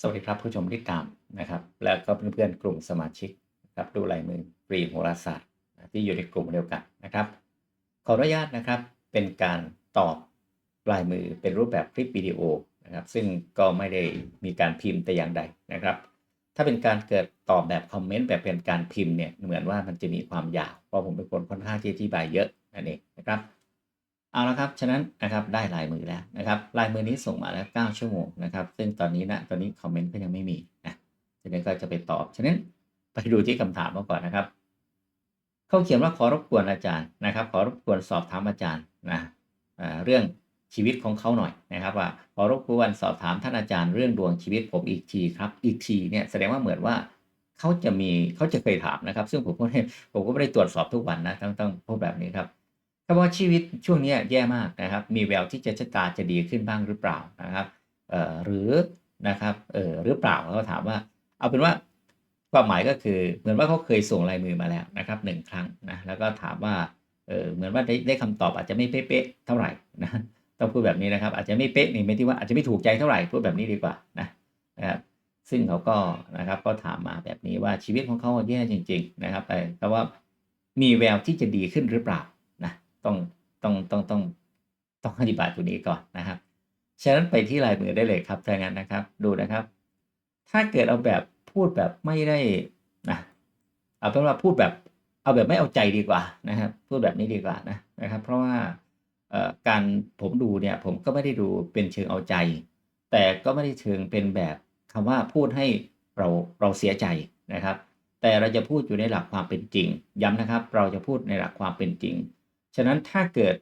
สวัสดีครับผู้ชมที่ตามนะครับ แล้วก็เพื่อนๆกลุ่มสมาชิกครับดูลายมือปรีโหราศาสตร์ที่อยู่ในกลุ่มเดียวกันนะครับ ขออนุญาตนะครับเป็นการตอบลายมือเป็นรูปแบบคลิปวิดีโอนะครับ ซึ่งก็ไม่ได้มีการพิมพ์แต่อย่างใดนะครับ ถ้าเป็นการเกิดตอบแบบคอมเมนต์แบบเป็นการพิมพ์เนี่ยเหมือนว่ามันจะมีความยาวเพราะผมเป็นคนค่อนข้างที่อธิบายเยอะนั่นเองนะครับ เอาละครับ ฉะนั้นนะครับได้ลายมือแล้วนะครับลายมือนี้ส่งมาแล้ว9ชั่วโมงนะครับ ซึ่งตอนนี้นะตอนนี้คอมเมนต์ก็ยังไม่มีนะฉะนั้นก็จะไปตอบ ฉะนั้นไปดูที่คำถามมาก่อนนะครับ เขาเขียนว่าขอรบกวนอาจารย์นะครับ ขอรบกวนสอบถามอาจารย์นะเรื่องชีวิตของเขาหน่อยนะครับ ว่าขอรบกวนสอบถามท่านอาจารย์เรื่องดวงชีวิตผมอีกทีครับ อีกทีเนี่ยแสดงว่าเหมือนว่าเขาจะมีเขาจะเคยถามนะครับ ซึ่งผมก็ไม่ผมก็ไม่ได้ตรวจสอบทุกวันนะต้องต้องพูดแบบนี้ครับ ถ้าว่าชีวิตช่วงนี้แย่มากนะครับ มีแววที่จะชะตาจะดีขึ้นบ้างหรือเปล่านะครับเอ่อหรือนะครับเอ่อหรือเปล่าเขาถามว่า เอาเป็นว่าความหมายก็คือเหมือนว่าเขาเคยส่งลายมือมาแล้วนะครับหนึ่งครั้งนะแล้วก็ถามว่าเออเหมือนว่าได้ได้คำตอบอาจจะไม่เป๊ะเท่าไหร่นะต้องพูดแบบนี้นะครับ อาจจะไม่เป๊ะนี่ไม่ที่ว่าอาจจะไม่ถูกใจเท่าไหร่พูดแบบนี้ดีกว่านะนะครับซึ่งเขาก็นะครับก็ถามมาแบบนี้ว่าชีวิตของเขาแย่จริง ๆ นะครับแต่ว่ามีแววที่จะดีขึ้นหรือเปล่า ต้องต้องต้องต้องต้องอธิบายตัวนี้ก่อนนะครับฉะนั้นไปที่ลายมือได้เลยครับถ้างั้นนะครับ ดูนะครับ ถ้าเกิดเอาแบบพูดแบบไม่ได้นะเอาเป็นว่าพูดแบบเอาแบบไม่เอาใจดีกว่านะครับ พูดแบบนี้ดีกว่านะนะครับ เพราะว่าการผมดูเนี่ยผมก็ไม่ได้ดูเป็นเชิงเอาใจ แต่ก็ไม่ได้เชิงเป็นแบบคำว่าพูดให้เราเราเสียใจนะครับ แต่เราจะพูดอยู่ในหลักความเป็นจริง ย้ำนะครับ เราจะพูดในหลักความเป็นจริง ฉะนั้นถ้าเกิด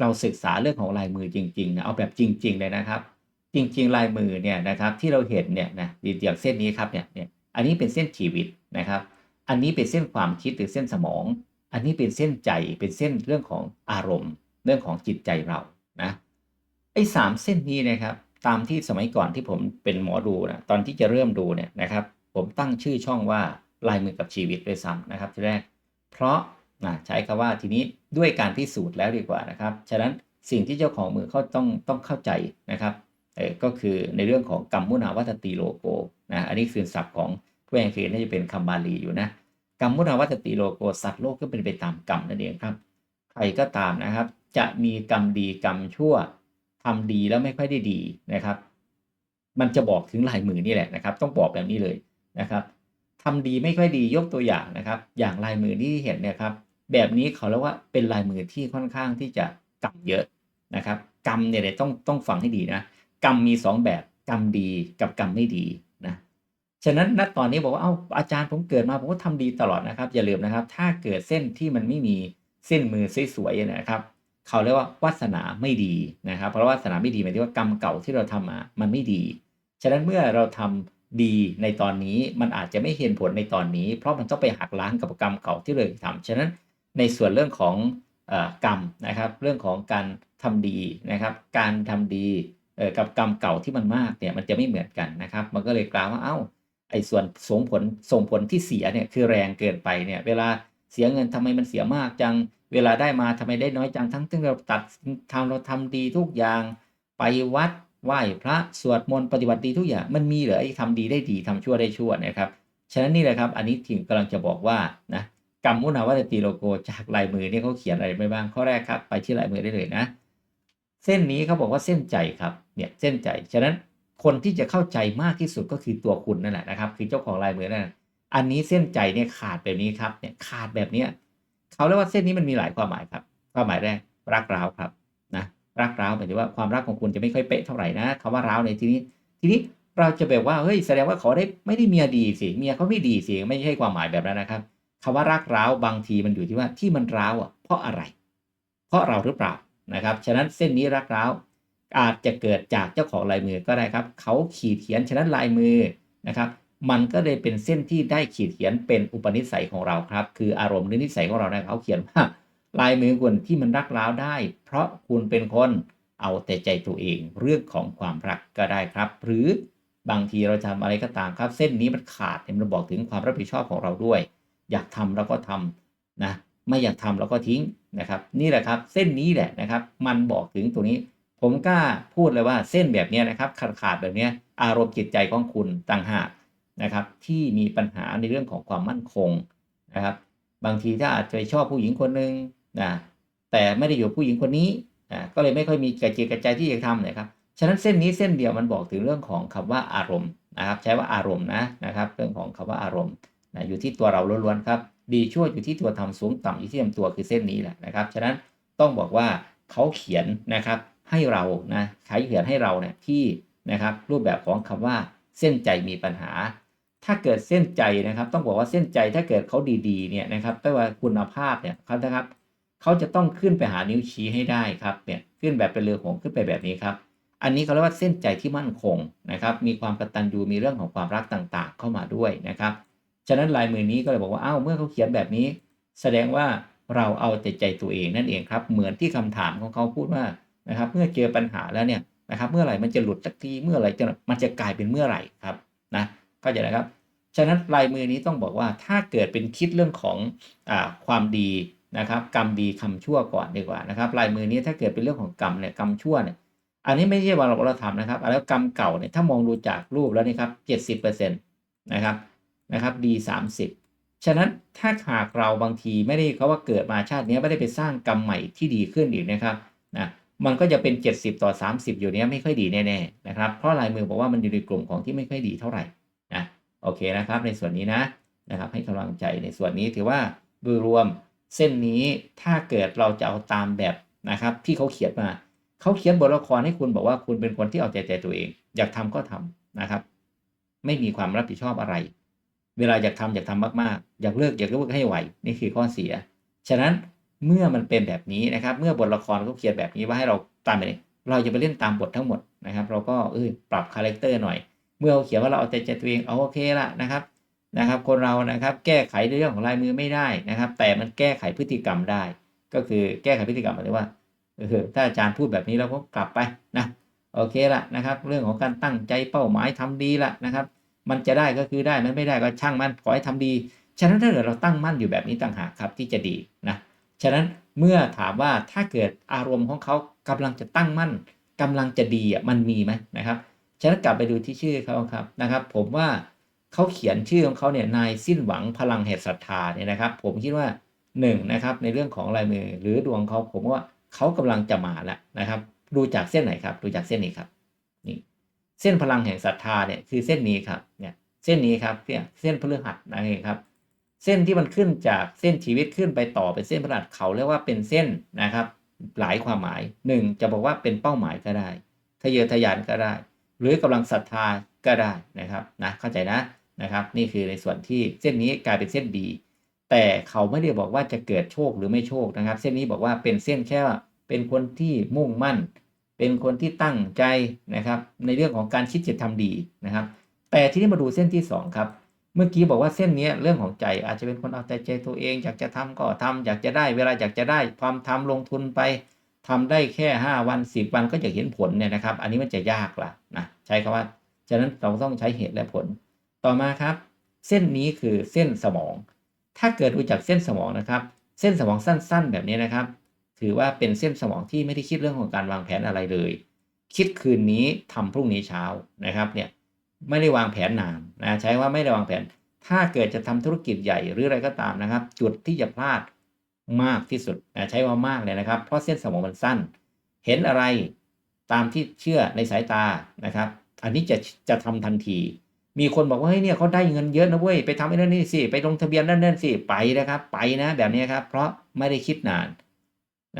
เราศึกษาเรื่องของลายมือจริงๆนะเอาแบบจริง ๆ เลยนะครับ จริง ๆ ลายมือเนี่ยนะครับที่เราเห็นเนี่ยนะอย่างเส้นนี้ครับเนี่ยเนี่ยอันนี้เป็นเส้นชีวิตนะครับ อันนี้เป็นเส้นความคิดหรือเส้นสมอง อันนี้เป็นเส้นใจเป็นเส้นเรื่องของอารมณ์ เรื่องของจิตใจเรานะไอ้สามเส้นนี้นะครับตามที่สมัยก่อนที่ผมเป็นหมอดูนะตอนที่จะเริ่มดูเนี่ยนะครับ ผมตั้งชื่อช่องว่าลายมือกับชีวิตด้วยซ้ำนะครับ ทีแรก เพราะ นะใช้คำว่าทีนี้ด้วยการพิสูจน์แล้วดีกว่านะครับ ฉะนั้นสิ่งที่เจ้าของมือเขาต้องต้องเข้าใจนะครับเออก็คือในเรื่องของกรรมมุนาวัตติโลโกนะอันนี้คือศัพท์ของผู้ยังคือน่าจะเป็นคำบาลีอยู่นะกรรมมุนาวัตติโลโกสัตว์โลกก็เป็นไปตามกรรมนั่นเองครับ ใครก็ตามนะครับ จะมีกรรมดีกรรมชั่วทำดีแล้วไม่ค่อยได้ดีนะครับ มันจะบอกถึงลายมือนี่แหละนะครับ ต้องบอกแบบนี้เลยนะครับทำดีไม่ค่อยดียกตัวอย่างนะครับ อย่างลายมือที่เห็นเนี่ยครับ แบบนี้เขาเรียกว่าเป็นลายมือที่ค่อนข้างที่จะกรรมเยอะนะครับ กรรมเนี่ยต้องต้องฟังให้ดีนะกรรมมีสองแบบกรรมดีกับกรรมไม่ดีนะฉะนั้นณตอนนี้บอกว่าเอ้าอาจารย์ผมเกิดมาผมก็ทำดีตลอดนะครับ อย่าลืมนะครับ ถ้าเกิดเส้นที่มันไม่มีเส้นมือสวยๆนะครับ เขาเรียกว่าวาสนาไม่ดีนะครับ เพราะวาสนาไม่ดีหมายถึงว่ากรรมเก่าที่เราทำมามันไม่ดี ฉะนั้นเมื่อเราทำดีในตอนนี้มันอาจจะไม่เห็นผลในตอนนี้ เพราะมันต้องไปหักล้างกับกรรมเก่าที่เราทำฉะนั้น ในส่วนเรื่องของอกรรมนะครับ เรื่องของการทำดีนะครับ การทำดีกับกรรมเก่าที่มันมากเนี่ยมันจะไม่เหมือนกันนะครับ มันก็เลยกล่าวว่าเอ้าไอ้ส่วนส่งผลส่งผลที่เสียเนี่ยคือแรงเกินไปเนี่ยเวลาเสียเงินทำไมมันเสียมากจัง เวลาได้มาทำไมได้น้อยจังทั้งที่เราตัดทำเราทำดีทุกอย่างไปวัดไหว้พระสวดมนต์ปฏิบัติดีทุกอย่างมันมีเหรอไอ้ทำดีได้ดีทำชั่วได้ชั่วนะครับฉะนั้นนี่แหละครับ อันนี้ถึงกำลังจะบอกว่านะ กรรมมุนาวัตติโลโกจากลายมือนี่เขาเขียนอะไรไปบ้างข้อแรกครับ ไปที่ลายมือได้เลยนะ เส้นนี้เขาบอกว่าเส้นใจครับเนี่ยเส้นใจฉะนั้นคนที่จะเข้าใจมากที่สุดก็คือตัวคุณนั่นแหละนะครับ คือเจ้าของลายมือนั่นแหละอันนี้เส้นใจเนี่ยขาดแบบนี้ครับเนี่ยขาดแบบเนี้ยเขาเรียกว่าเส้นนี้มันมีหลายความหมายครับ ความหมายแรกรักร้าวครับนะรักร้าวหมายถึงว่าความรักของคุณจะไม่ค่อยเป๊ะเท่าไหร่นะคำว่าร้าวในที่นี้ ทีนี้เราจะแบบว่าเฮ้ยแสดงว่าเขาได้ไม่ได้เมียดีสิเมียเขาไม่ดีสิไม่ใช่ความหมายแบบนั้นนะครับ คำว่ารักร้าวบางทีมันอยู่ที่ว่าที่มันร้าวอะเพราะอะไร เพราะเราหรือเปล่านะครับ ฉะนั้นเส้นนี้รักร้าวอาจจะเกิดจากเจ้าของลายมือก็ได้ครับ เขาขีดเขียนฉะนั้นลายมือนะครับ มันก็เลยเป็นเส้นที่ได้ขีดเขียนเป็นอุปนิสัยของเราครับ คืออารมณ์หรือนิสัยของเรานะเขาเขียนว่าลายมือคุณที่มันรักร้าวได้ เพราะคุณเป็นคนเอาแต่ใจตัวเองเรื่องของความรักก็ได้ครับ หรือบางทีเราทำอะไรก็ตามครับ เส้นนี้มันขาดมันบอกถึงความรับผิดชอบของเราด้วย อยากทำเราก็ทำนะไม่อยากทำเราก็ทิ้งนะครับ นี่แหละครับเส้นนี้แหละนะครับ มันบอกถึงตัวนี้ ผมกล้าพูดเลยว่าเส้นแบบนี้นะครับ ขาดๆแบบนี้อารมณ์จิตใจของคุณต่างหากนะครับ ที่มีปัญหาในเรื่องของความมั่นคงนะครับ บางทีถ้าอาจจะชอบผู้หญิงคนหนึ่งนะแต่ไม่ได้อยู่ผู้หญิงคนนี้อ่าก็เลยไม่ค่อยมีกระจิตกระใจที่จะทำนะครับฉะนั้นเส้นนี้เส้นเดียวมันบอกถึงเรื่องของคำว่าอารมณ์นะครับ ใช้ว่าอารมณ์นะนะครับ เรื่องของคำว่าอารมณ์ นะอยู่ที่ตัวเราล้วนๆครับ ดีชั่วอยู่ที่ตัวทำสูงต่ำอยู่ที่ลำตัวคือเส้นนี้แหละนะครับ ฉะนั้นต้องบอกว่าเขาเขียนนะครับให้เรานะใช้เขียนให้เราเนี่ยที่นะครับรูปแบบของคำว่าเส้นใจมีปัญหา ถ้าเกิดเส้นใจนะครับ ต้องบอกว่าเส้นใจถ้าเกิดเขาดีๆเนี่ยนะครับไม่ว่าคุณภาพเนี่ยเขานะครับเขาจะต้องขึ้นไปหานิ้วชี้ให้ได้ครับเนี่ยขึ้นแบบเป็นเรือหงส์ขึ้นไปแบบนี้ครับอันนี้เขาเรียกว่าเส้นใจที่มั่นคงนะครับ มีความกตัญญูมีเรื่องของความรักต่างๆ เข้ามาด้วยนะครับ ฉะนั้นลายมือนี้ก็เลยบอกว่าอ้าวเมื่อเขาเขียนแบบนี้ แสดงว่าเราเอาแต่ใจตัวเองนั่นเองครับ เหมือนที่คำถามของเขาพูดว่านะครับ เมื่อเจอปัญหาแล้วเนี่ยนะครับ เมื่อไหร่มันจะหลุดสักทีเมื่อไหร่จะมันจะกลายเป็นเมื่อไหร่ครับนะเข้าใจนะครับ ฉะนั้นลายมือนี้ต้องบอกว่าถ้าเกิดเป็นคิดเรื่องของอความดีนะครับ กรรมดีคำชั่วก่อนดีกว่านะครับ ลายมือนี้ถ้าเกิดเป็นเรื่องของกรรมเนี่ยกรรมชั่วเนี่ยอันนี้ไม่ใช่ว่าเราเราทำนะครับแล้วกรรมเก่าเนี่ยถ้ามองดูจากรูปแล้วนี่ครับเจ็ดสิบเปอร์เซ็นต์นะครับ นะครับดีสามสิบฉะนั้นถ้าหากเราบางทีไม่ได้เขาว่าเกิดมาชาตินี้ไม่ได้ไปสร้างกรรมใหม่ที่ดีขึ้นอีกนะครับนะมันก็จะเป็น 70 ต่อ 30 อยู่เนี้ยไม่ค่อยดีแน่ๆนะครับเพราะลายมือบอกว่ามันอยู่ในกลุ่มของที่ไม่ค่อยดีเท่าไหร่นะโอเคนะครับ ในส่วนนี้นะนะครับ ให้กำลังใจในส่วนนี้ถือว่าโดยรวมเส้นนี้ถ้าเกิดเราจะเอาตามแบบนะครับ ที่เขาเขียนมาเขาเขียนบทละครให้คุณบอกว่าคุณเป็นคนที่เอาใจใจตัวเอง อยากทำก็ทำนะครับ ไม่มีความรับผิดชอบอะไร เวลาอยากทำอยากทำมากๆ อยากเลิกอยากเลิกให้ไหวนี่คือข้อเสีย ฉะนั้นเมื่อมันเป็นแบบนี้นะครับ เมื่อบทละครเขาเขียนแบบนี้ว่าให้เราตามไปเลยเราจะไปเล่นตามบททั้งหมดนะครับ เราก็เออปรับคาแรคเตอร์หน่อย เมื่อเขาเขียนว่าเราเอาใจใจตัวเองเอาโอเคละนะครับนะครับ คนเรานะครับแก้ไขในเรื่องของลายมือไม่ได้นะครับ แต่มันแก้ไขพฤติกรรมได้ ก็คือแก้ไขพฤติกรรมหมายถึงว่าเออถ้าอาจารย์พูดแบบนี้เราก็กลับไปนะโอเคละนะครับ เรื่องของการตั้งใจเป้าหมายทำดีละนะครับ มันจะได้ก็คือได้มันไม่ได้ก็ช่างมันขอให้ทำดี ฉะนั้นถ้าเกิดเราตั้งมั่นอยู่แบบนี้ต่างหากครับที่จะดีนะฉะนั้นเมื่อถามว่าถ้าเกิดอารมณ์ของเขากำลังจะตั้งมั่นกำลังจะดีอะมันมีไหมนะครับฉะนั้นกลับไปดูที่ชื่อเขาครับนะครับ ผมว่าเขาเขียนชื่อของเขาเนี่ยนายสิ้นหวังพลังแห่งศรัทธาเนี่ยนะครับ ผมคิดว่าหนึ่งนะครับในเรื่องของลายมือหรือดวงเขาผมว่าเขากำลังจะมาแล้วนะครับ ดูจากเส้นไหนครับ ดูจากเส้นนี้ครับ เส้นพลังแห่งศรัทธาเนี่ยคือเส้นนี้ครับเนี่ยเส้นนี้ครับเนี่ยเส้นพฤหัสนั่นเองครับ เส้นที่มันขึ้นจากเส้นชีวิตขึ้นไปต่อเป็นเส้นพฤหัสเขาเรียกว่าเป็นเส้นนะครับ หลายความหมายหนึ่งจะบอกว่าเป็นเป้าหมายก็ได้ทะเยอทะยานก็ได้ หรือกำลังศรัทธาก็ได้นะครับนะเข้าใจนะนะครับ นี่คือในส่วนที่เส้นนี้กลายเป็นเส้นดีแต่เขาไม่ได้บอกว่าจะเกิดโชคหรือไม่โชคนะครับ เส้นนี้บอกว่าเป็นเส้นแค่ว่าเป็นคนที่มุ่งมั่น เป็นคนที่ตั้งใจนะครับ ในเรื่องของการคิดจะทำดีนะครับ แต่ทีนี้มาดูเส้นที่ 2 ครับ เมื่อกี้บอกว่าเส้นนี้เรื่องของใจอาจจะเป็นคนเอาแต่ใจตัวเอง อยากจะทำก็ทำอยากจะได้เวลาอยากจะได้ความทำลงทุนไปทำได้แค่ 5 วัน 10 วันก็จะเห็นผลเนี่ยนะครับ อันนี้มันจะยากละนะใช้คำว่าฉะนั้นเราต้องใช้เหตุและผล ต่อมาครับ เส้นนี้คือเส้นสมอง ถ้าเกิดดูจากเส้นสมองนะครับ เส้นสมองสั้น ๆ แบบนี้นะครับ ถือว่าเป็นเส้นสมองที่ไม่ได้คิดเรื่องของการวางแผนอะไรเลย คิดคืนนี้ทำพรุ่งนี้เช้านะครับเนี่ยไม่ได้วางแผนนานนะใช้ว่าไม่ได้วางแผน ถ้าเกิดจะทำธุรกิจใหญ่หรืออะไรก็ตามนะครับ จุดที่จะพลาดมากที่สุดนะใช้ว่ามากเลยนะครับ เพราะเส้นสมองมันสั้น เห็นอะไรตามที่เชื่อในสายตานะครับ อันนี้จะจะทำทันที มีคนบอกว่าเฮ้ยเนี่ยเขาได้เงินเยอะนะเว้ยไปทำไอ้นั่นนี่สิไปลงทะเบียนนั่นนั่นสิไปนะครับ ไปนะแบบนี้ครับ เพราะไม่ได้คิดนาน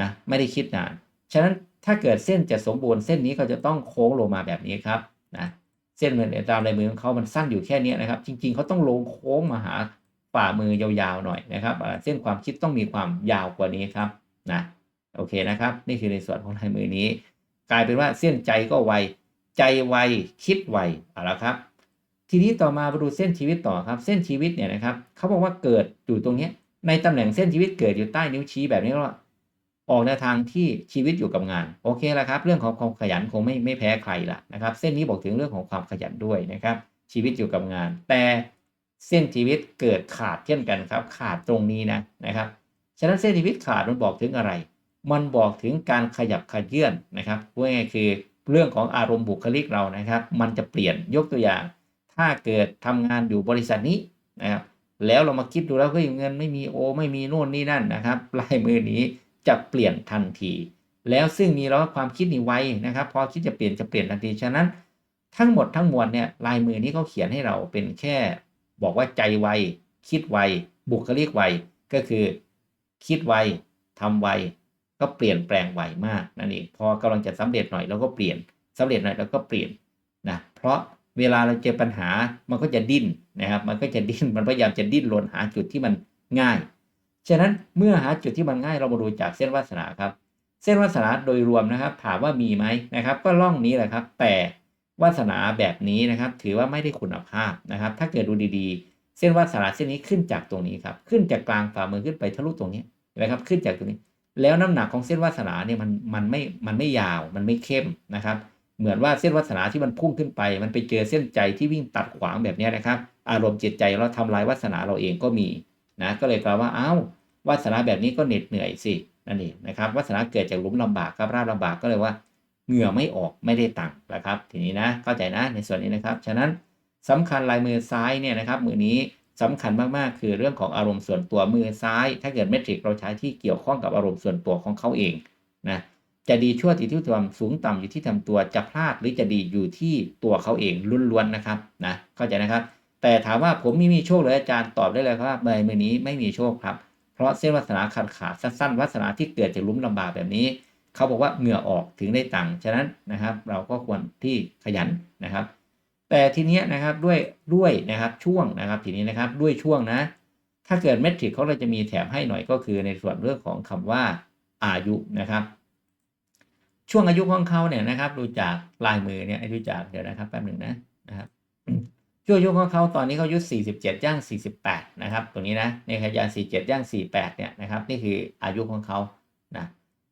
นะไม่ได้คิดนานฉะนั้นถ้าเกิดเส้นจะสมบูรณ์เส้นนี้ก็จะต้องโค้งลงมาแบบนี้ครับนะเส้นเหมือนตามลายมือของเขามันสั้นอยู่แค่นี้นะครับ จริง ๆเขาต้องลงโค้งมาหาฝ่ามือยาวๆหน่อยนะครับเส้นความคิดต้องมีความยาวกว่านี้ครับนะโอเคนะครับ นี่คือในส่วนของลายมือนี้ กลายเป็นว่าเส้นใจก็ไวใจไวคิดไวเอาละครับ ทีนี้ต่อมามาดูเส้นชีวิตต่อครับ เส้นชีวิตเนี่ยนะครับเขาบอกว่าเกิดอยู่ตรงนี้ในตำแหน่งเส้นชีวิตเกิดอยู่ใต้นิ้วชี้แบบนี้ก็ ออกในทางที่ชีวิตอยู่กับงาน โอเคแล้วครับ เรื่องของความขยันคงไม่ไม่แพ้ใครละนะครับ เส้นนี้บอกถึงเรื่องของความขยันด้วยนะครับ ชีวิตอยู่กับงาน แต่เส้นชีวิตเกิดขาดเช่นกันครับ ขาดตรงนี้นะนะครับ ฉะนั้นเส้นชีวิตขาดมันบอกถึงอะไร มันบอกถึงการขยับขยื่นนะครับพูดง่ายคือเรื่องของอารมณ์บุคลิกเรานะครับ มันจะเปลี่ยนยกตัวอย่าง ถ้าเกิดทำงานอยู่บริษัทนี้นะครับแล้วเรามาคิดดูแล้วเฮ้ยเงินไม่มีโอ ไม่มีโน่นนี่นั่นนะครับลายมือนี้ จะเปลี่ยนทันที แล้วซึ่งมีแล้วความคิดนี่ไวนะครับพอคิดจะเปลี่ยนจะเปลี่ยนทันทีฉะนั้น ทั้งหมดทั้งมวลเนี่ยลายมือนี้เขาเขียนให้เราเป็นแค่ บอกว่าใจไวคิดไวบุคลิกไวก็คือ คิดไวทำไวก็เปลี่ยนแปลงไวมากนั่นเองพอกำลังจะสำเร็จหน่อยเราก็เปลี่ยนสำเร็จหน่อยเราก็เปลี่ยนนะเพราะเวลาเราเจอปัญหามันก็จะดิ้นนะครับ มันก็จะดิ้นมันพยายามจะดิ้นรนหาจุดที่มันง่าย ฉะนั้นเมื่อหาจุดที่มันง่ายเรามาดูจากเส้นวาสนาครับ เส้นวาสนาโดยรวมนะครับ ถามว่ามีไหมนะครับ ก็ล่องนี้แหละครับ แต่วาสนาแบบนี้นะครับ ถือว่าไม่ได้คุณภาพนะครับ ถ้าเกิดดูดีๆ เส้นวาสนาเส้นนี้ขึ้นจากตรงนี้ครับ ขึ้นจากกลางฝ่ามือขึ้นไปทะลุตรงนี้นะครับ ขึ้นจากตรงนี้ แล้วน้ำหนักของเส้นวาสนาเนี่ยมันมันไม่มันไม่ยาวมันไม่เข้มนะครับ เหมือนว่าเส้นวาสนาที่มันพุ่งขึ้นไป มันไปเจอเส้นใจที่วิ่งตัดขวางแบบนี้นะครับ อารมณ์จิตใจเราทำลายวาสนาเราเองก็มี นะก็เลยกล่าวว่าเอ้าวาสนาแบบนี้ก็เหน็ดเหนื่อยสินั่นเองนะครับวาสนาเกิดจากหลุมลำบากครับราบลำบากก็เลยว่าเหงื่อไม่ออกไม่ได้ตังค์นะครับ ทีนี้นะเข้าใจนะในส่วนนี้นะครับฉะนั้นสำคัญลายมือซ้ายเนี่ยนะครับมือนี้สำคัญมากๆ คือเรื่องของอารมณ์ส่วนตัวมือซ้าย ถ้าเกิดเมทริกเราใช้ที่เกี่ยวข้องกับอารมณ์ส่วนตัวของเขาเองนะจะดีชั่วติดที่ทำสูงต่ำอยู่ที่ทำตัวจะพลาดหรือจะดีอยู่ที่ตัวเขาเองล้วนๆนะครับนะเข้าใจนะครับ แต่ถามว่าผมไม่มีโชคเลยอาจารย์ตอบได้เลยครับว่าใบมือนี้ไม่มีโชคครับ เพราะเส้นวาสนาขาดขาดสั้นๆวาสนาที่เกิดจากลุมลำบากแบบนี้ เขาบอกว่าเหงื่อออกถึงได้ตังค์ฉะนั้นนะครับ เราก็ควรที่ขยันนะครับ แต่ทีนี้นะครับด้วยด้วยนะครับช่วงนะครับ ทีนี้นะครับด้วยช่วงนะ ถ้าเกิดเมทริกเขาเราจะมีแถมให้หน่อยก็คือในส่วนเรื่องของคำว่าอายุนะครับ ช่วงอายุของเขาเนี่ยนะครับ ดูจากลายมือเนี่ยดูจากเดี๋ยวนะครับแป๊บหนึ่งนะนะครับ ช่วงอายุของเขาตอนนี้เขาอายุ47 ย่าง 48 นะครับ ตรงนี้นะในขยัน47 ย่าง 48 เนี่ยนะครับ นี่คืออายุของเขานะ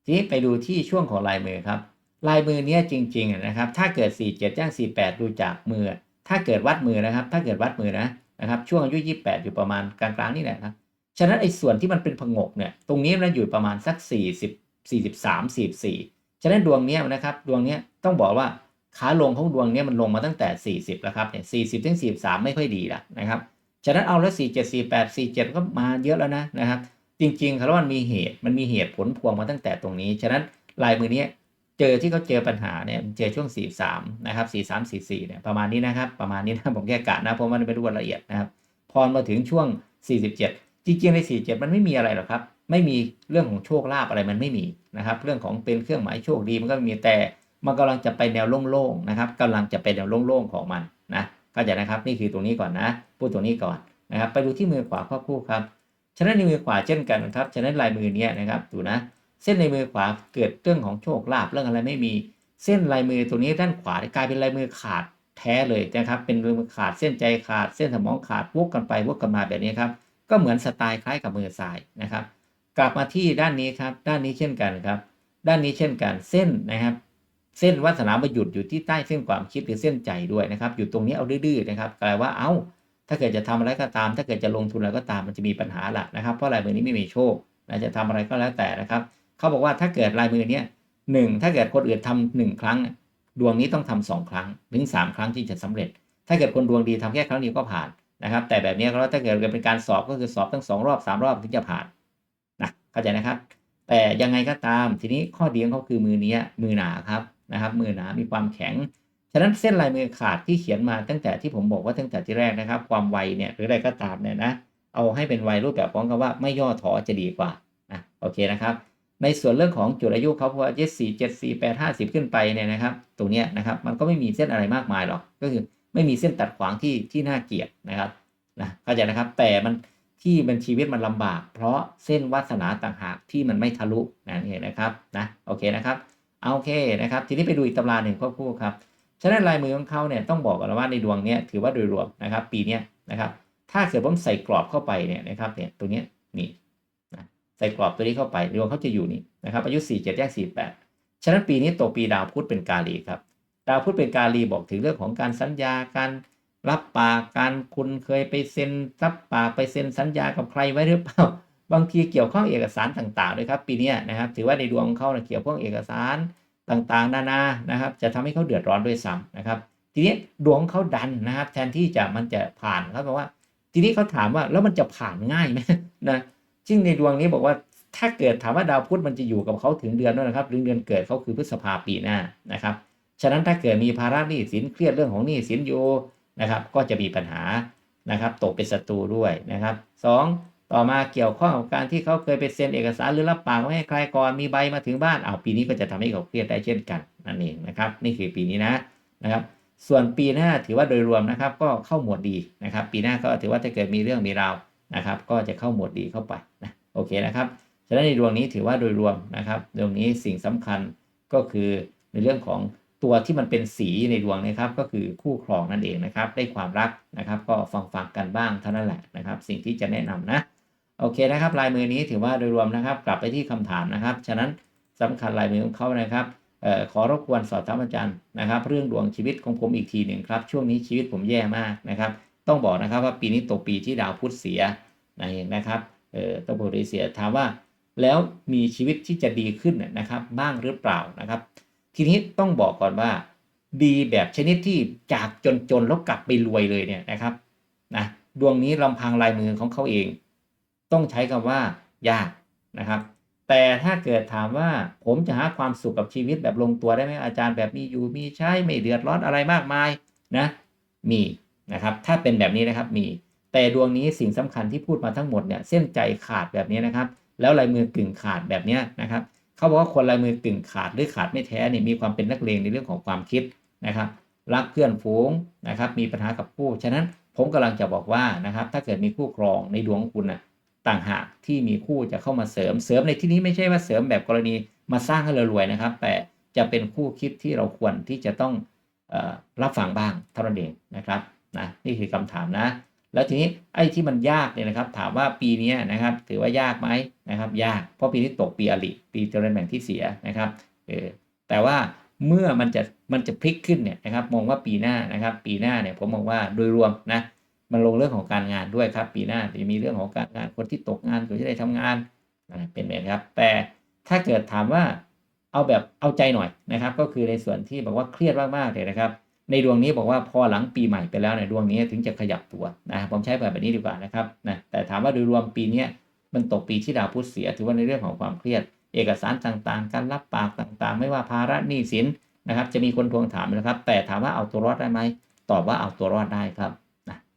ทีนี้ไปดูที่ช่วงของลายมือครับ ลายมือเนี้ยจริงๆนะครับ ถ้าเกิด 47 ย่าง 48 ดูจากมือ ถ้าเกิดวัดมือนะครับ ถ้าเกิดวัดมือนะนะครับ ช่วงอายุ 28 อยู่ประมาณกลางๆนี่แหละครับฉะนั้นไอ้ส่วนที่มันเป็นผงกเนี่ย ตรงนี้มันอยู่ประมาณสัก 40 43 44 ฉะนั้นดวงเนี้ยนะครับ ดวงเนี้ยต้องบอกว่า ขาลงของดวงเนี้ยมันลงมาตั้งแต่ 40 แล้วครับเนี่ย40ถึง43ไม่ค่อยดีละนะครับ ฉะนั้นเอาแล้ว47 48 47ก็มาเยอะแล้วนะนะครับ จริงๆคารวมันมีเหตุมันมีเหตุผลพวงมาตั้งแต่ตรงนี้ ฉะนั้นลายมือนี้เจอที่เขาเจอปัญหาเนี่ยเจอช่วง 43 นะครับ 43 44 เนี่ยประมาณนี้นะครับ ประมาณนี้นะผมแค่กะนะเพราะมันไม่รู้รายละเอียดนะครับ พอมาถึงช่วง 47 จริงๆใน 47 มันไม่มีอะไรหรอกครับ ไม่มีเรื่องของโชคลาภอะไรมันไม่มีนะครับ เรื่องของเป็นเครื่องหมายโชคดีมันก็มีแต่ มันกำลังจะไปแนวโล่งๆนะครับกำลังจะไปแนวโล่งๆของมันนะเข้าใจนะครับนี่คือตรงนี้ก่อนนะ พูดตรงนี้ก่อนนะครับ ไปดูที่มือขวาควบคู่ครับฉะนั้นในมือขวาเช่นกันครับฉะนั้นลายมือเนี้ยนะครับดูนะ เส้นในมือขวาเกิดเรื่องของโชคลาภเรื่องอะไรไม่มีเส้นลายมือตัวนี้ด้านขวากลายเป็นลายมือขาดแท้เลยนะครับ เป็นมือขาดเส้นใจขาด เส้นสมองขาดวกกันไปวกกันมาแบบนี้ครับก็เหมือนสไตล์คล้ายกับมือซ้ายนะครับ กลับมาที่ด้านนี้ครับ ด้านนี้เช่นกันครับ ด้านนี้เช่นกันเส้นนะครับ เส้นวาสนามาหยุดอยู่ที่ใต้เส้นความคิดหรือเส้นใจด้วยนะครับ อยู่ตรงนี้เอาดื้อๆนะครับกลายว่าเอา้า ถ้าเกิดจะทำอะไรก็ตาม ถ้าเกิดจะลงทุนอะไรก็ตามมันจะมีปัญหาละนะครับเพราะลายมือนี้ไม่มีโชคนะจะทำอะไรก็แล้วแต่นะครับ เขาบอกว่าถ้าเกิดลายมือเนี้ยหนึ่งถ้าเกิดคนอื่นทำหนึ่งครั้ง ดวงนี้ต้องทำสองครั้งถึงสามครั้งที่จะสำเร็จ ถ้าเกิดคนดวงดีทำแค่ครั้งเดียวก็ผ่านนะครับ แต่แบบนี้ก็ถ้าเกิดเป็นการสอบก็คือสอบทั้งสองรอบสามรอบถึงจะผ่านนะเข้าใจนะครับ แต่ยังไงก็ตามทีนี้ข้อดีของเขาคือมือนี้มือหนาครับ นะครับมือหนา มีความแข็ง ฉะนั้นเส้นลายมือขาดที่เขียนมาตั้งแต่ที่ผมบอกว่าตั้งแต่ที่แรกนะครับ ความไวเนี่ยหรืออะไรก็ตามเนี่ยนะ เอาให้เป็นไวรูปแบบของคำว่าไม่ย่อถอจะดีกว่านะโอเคนะครับ ในส่วนเรื่องของจุดอายุเขาพราะว่าเจ็ดสี่เจ็ดสี่แปดห้าสิบขึ้นไปเนี่ยนะครับ ตรงเนี้ยนะครับมันก็ไม่มีเส้นอะไรมากมายหรอก ก็คือไม่มีเส้นตัดขวางที่ที่น่าเกลียดนะครับนะเข้าใจนะครับ แต่มันที่มันชีวิตมันลำบาก เพราะเส้นวาสนาต่างหากที่มันไม่ทะลุนั่นเองนะครับนะโอเคนะครับ เอาโอเคนะครับ ทีนี้ไปดูอีกตำราหนึ่งควบคู่ครับฉะนั้นลายมือของเขาเนี่ยต้องบอกกันว่าในดวงเนี้ยถือว่าโดยรวมนะครับ ปีเนี้ยนะครับ ถ้าเกิดผมใส่กรอบเข้าไปเนี่ยนะครับเนี่ยตัวเนี้ยนี่นะใส่กรอบตัวนี้เข้าไปดวงเขาจะอยู่นี่นะครับอายุ 4 7แยก48 ฉะนั้นปีนี้ตัวปีดาวพุธเป็นกาลีครับดาวพุธเป็นกาลีบอกถึงเรื่องของการสัญญาการรับปากการคุณเคยไปเซ็นรับปากไปเซ็นสัญญากับใครไว้หรือเปล่า บางทีเกี่ยวข้องเอกสารต่างๆด้วยครับ ปีนี้นะครับ ถือว่าในดวงของเขาเนี่ยเกี่ยวข้องเอกสารต่างๆ นานานะครับ จะทำให้เขาเดือดร้อนด้วยซ้ำนะครับ ทีนี้ดวงเขาดันนะครับ แทนที่จะมันจะผ่านเขาบอกว่า ทีนี้เขาถามว่าแล้วมันจะผ่านง่ายไหมนะซึ่งในดวงนี้บอกว่าถ้าเกิดถามว่าดาวพุธมันจะอยู่กับเขาถึงเดือนนั้นนะครับหรือเดือนเกิดเขาคือพฤษภาปีหน้านะครับฉะนั้นถ้าเกิดมีภาระหนี้สินเครียดเรื่องของหนี้สินอยู่นะครับ ก็จะมีปัญหานะครับ ตกเป็นศัตรูด้วยนะครับสอง ต่อมาเกี่ยวข้องกับการที่เขาเคยไปเซ็นเอกสารหรือรับปากไว้ให้ใครก่อนมีใบมาถึงบ้านอ้าวปีนี้ก็จะทำให้เขาเครียดได้เช่นกันนั่นเองนะครับ นี่คือปีนี้นะนะครับส่วนปีหน้าถือว่าโดยรวมนะครับ ก็เข้าหมวดดีนะครับ ปีหน้าก็ถือว่าถ้าเกิดมีเรื่องมีราวนะครับ ก็จะเข้าหมวดดีเข้าไปนะโอเคนะครับฉะนั้นในดวงนี้ถือว่าโดยรวมนะครับดวงนี้สิ่งสำคัญก็คือในเรื่องของตัวที่มันเป็นสีในดวงนะครับ ก็คือคู่ครองนั่นเองนะครับ ได้ความรักนะครับ ก็ฟังฟังกันบ้างเท่านั้นแหละนะครับ สิ่งที่จะแนะนำนะ โอเคนะครับลายมือนี้ถือว่าโดยรวมนะครับ กลับไปที่คำถามนะครับ ฉะนั้นสำคัญลายมือของเขานะครับออขอรบกวนสอบถามอาจารย์นะครับ เรื่องดวงชีวิตของผมอีกทีหนึ่งครับ ช่วงนี้ชีวิตผมแย่มากนะครับ ต้องบอกนะครับว่าปีนี้ตกปีที่ดาวพุธเสียนั่นเองนะครับเออต้องบอกเลยเสียถามว่า แล้วมีชีวิตที่จะดีขึ้นนะนะครับ บ้างหรือเปล่านะครับ ทีนี้ต้องบอกก่อนว่า ดีแบบชนิดที่จากจนๆแล้วกลับไปรวยเลยเนี่ยนะครับนะดวงนี้ลำพังลายมือของเขาเอง ต้องใช้คำว่ายากนะครับ แต่ถ้าเกิดถามว่าผมจะหาความสุขกับชีวิตแบบลงตัวได้ไหมอาจารย์แบบมีอยู่มีใช้ไม่เดือดร้อนอะไรมากมายนะมีนะครับถ้าเป็นแบบนี้นะครับมีแต่ดวงนี้สิ่งสำคัญที่พูดมาทั้งหมดเนี่ยเส้นใจขาดแบบนี้นะครับ แล้วลายมือกึ่งขาดแบบนี้นะครับเขาบอกว่าคนลายมือกึ่งขาดหรือขาดไม่แท้เนี่ยมีความเป็นนักเลงในเรื่องของความคิดนะครับ รักเพื่อนฝูงนะครับ มีปัญหากับคู่ฉะนั้นผมกำลังจะบอกว่านะครับ ถ้าเกิดมีคู่ครองในดวงของคุณนะ ต่างหากที่มีคู่จะเข้ามาเสริมเสริมในที่นี้ไม่ใช่ว่าเสริมแบบกรณีมาสร้างให้เรารวยนะครับ แต่จะเป็นคู่คิดที่เราควรที่จะต้องอรับฟังบ้างเท่านั้นเองนะครับนะนี่คือคำถามนะ แล้วทีนี้ไอ้ที่มันยากเนี่ยนะครับ ถามว่าปีนี้นะครับ ถือว่ายากไหมนะครับ ยากเพราะปีนี้ตกปีอริปีเจริญแบ่งที่เสียนะครับเออแต่ว่าเมื่อมันจะมันจะพลิกขึ้นเนี่ยนะครับ มองว่าปีหน้านะครับ ปีหน้าเนี่ยผมมองว่าโดยรวมนะ มันลงเรื่องของการงานด้วยครับ ปีหน้าจะมีเรื่องของการงานคนที่ตกงานก็จะได้ทำงานเป็นแบบครับ แต่ถ้าเกิดถามว่าเอาแบบเอาใจหน่อยนะครับ ก็คือในส่วนที่บอกว่าเครียดมากๆเลยนะครับ ในดวงนี้บอกว่าพอหลังปีใหม่ไปแล้วในดวงนี้ถึงจะขยับตัวนะผมใช้แบบนี้ดีกว่านะครับนะแต่ถามว่าโดยรวมปีนี้มันตกปีที่ดาวพุธเสีย ถือว่าในเรื่องของความเครียด เอกสารต่างๆ การรับปากต่างๆ ไม่ว่าภาระหนี้สินนะครับ จะมีคนทวงถามนะครับ แต่ถามว่าเอาตัวรอดได้ไหมตอบว่าเอาตัวรอดได้ครับ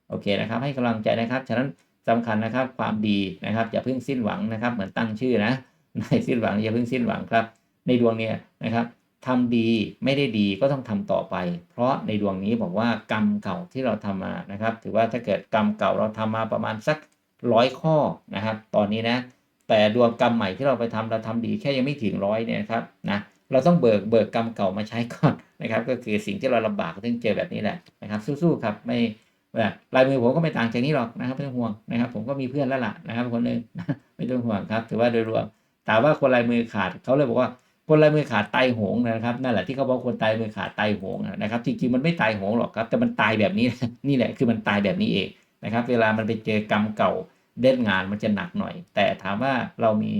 โอเคนะครับ ให้กำลังใจนะครับ ฉะนั้นสำคัญนะครับความดีนะครับอย่าเพิ่งสิ้นหวังนะครับ เหมือนตั้งชื่อนะในสิ้นหวังอย่าเพิ่งสิ้นหวังครับ ในดวงเนี้ยนะครับทำดีไม่ได้ดีก็ต้องทำต่อไป เพราะในดวงนี้บอกว่ากรรมเก่าที่เราทำมานะครับ ถือว่าถ้าเกิดกรรมเก่าเราทำมาประมาณสักร้อยข้อนะครับ ตอนนี้นะแต่ดวงกรรมใหม่ที่เราไปทำเราทำดีแค่ยังไม่ถึงร้อยเนี่ยนะครับนะเราต้องเบิกเบิกกรรมเก่ามาใช้ก่อนนะครับ ก็คือสิ่งที่เราลำบากถึงเจอแบบนี้แหละนะครับ สู้ๆครับไม่ ลายมือผมก็ไม่ต่างจากนี้หรอกนะครับไม่ต้องห่วงนะครับ ผมก็มีเพื่อนแล้วล่ะนะครับคนหนึ่งไม่ต้องห่วงครับ ถือว่าโดยรวมถามว่าคนลายมือขาดเขาเลยบอกว่าคนลายมือขาดไตายโหงนะครับนั่นแหละที่เขาบอกคนตายมือขาดไตายโหงนะครับจริงๆมันไม่ตายโหงหรอกครับ แต่มันตายแบบนี้นี่แหละคือมันตายแบบนี้เองนะครับ เวลามันไปเจอกรรมเก่าเด่นงานมันจะหนักหน่อย แต่ถามว่าเรามี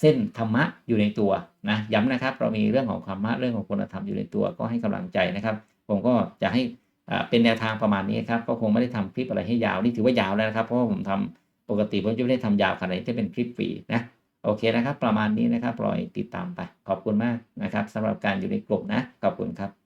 เส้นธรรมะอยู่ในตัวนะย้ำนะครับ เรามีเรื่องของธรรมะเรื่องของคุณธรรมอยู่ในตัวก็ให้กำลังใจนะครับ ผมก็จะให้ เป็นแนวทางประมาณนี้ครับ ก็คงไม่ได้ทำคลิปอะไรให้ยาว นี่ถือว่ายาวแล้วนะครับ เพราะว่าผมทำปกติผมจะไม่ได้ทำยาวขนาดนี้ที่เป็นคลิปฟรีนะ โอเคนะครับ ประมาณนี้นะครับรอยติดตามไป ขอบคุณมากนะครับสำหรับการอยู่ในกลุ่มนะ ขอบคุณครับ